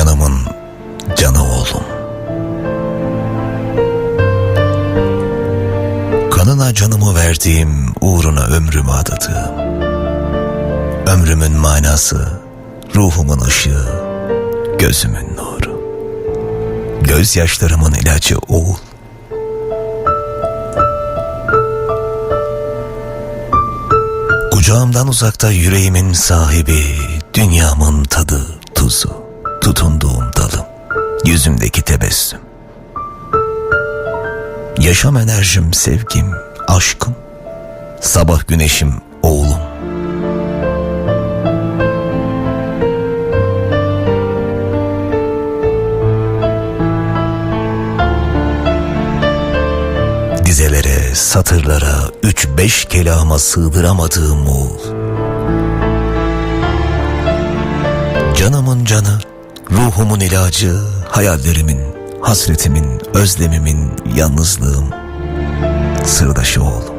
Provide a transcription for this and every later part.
Canımın canı oğlum. Kanına canımı verdiğim, uğruna ömrümü adadığım. Ömrümün manası, ruhumun ışığı, gözümün nuru. Gözyaşlarımın ilacı oğul. Kucağımdan uzakta yüreğimin sahibi, dünyamın tadı, tuzu tutunduğum dalım, yüzümdeki tebessüm. Yaşam enerjim, sevgim, aşkım, sabah güneşim, oğlum. Dizelere, satırlara, üç beş kelama sığdıramadığım oğul. Canımın canı, ruhumun ilacı, hayallerimin, hasretimin, özlemimin, yalnızlığım, sırdaşı oğlum.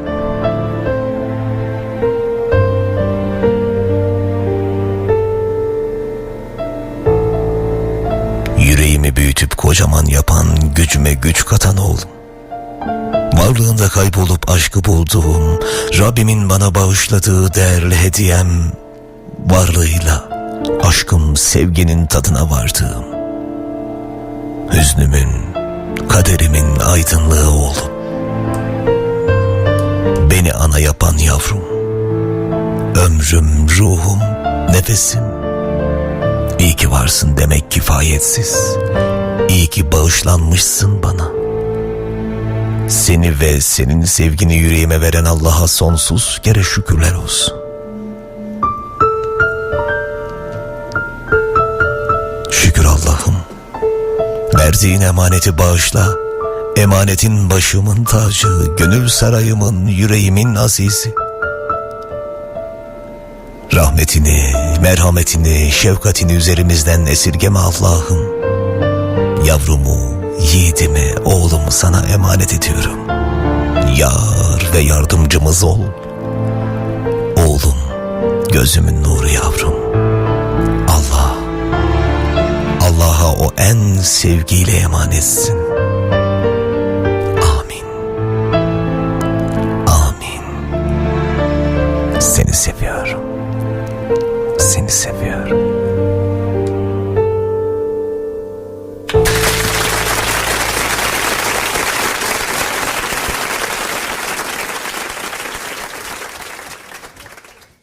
Yüreğimi büyütüp kocaman yapan, gücüme güç katan oğlum. Varlığında kaybolup aşkı bulduğum, Rabbimin bana bağışladığı değerli hediyem, varlığıyla aşkım sevginin tadına vardığım, hüznümün, kaderimin aydınlığı oğlum. Beni ana yapan yavrum, ömrüm, ruhum, nefesim. İyi ki varsın demek kifayetsiz. İyi ki bağışlanmışsın bana. Seni ve senin sevgini yüreğime veren Allah'a sonsuz kere şükürler olsun. Verdiğin emaneti bağışla. Emanetin başımın tacı, gönül sarayımın, yüreğimin azizi. Rahmetini, merhametini, şefkatini üzerimizden esirgeme Allah'ım. Yavrumu, yiğidimi, oğlumu sana emanet ediyorum. Yar ve yardımcımız ol. Oğlum, gözümün nuru yavrum. Sevgiyle emanetsin. Amin. Amin. Seni seviyorum. Seni seviyorum.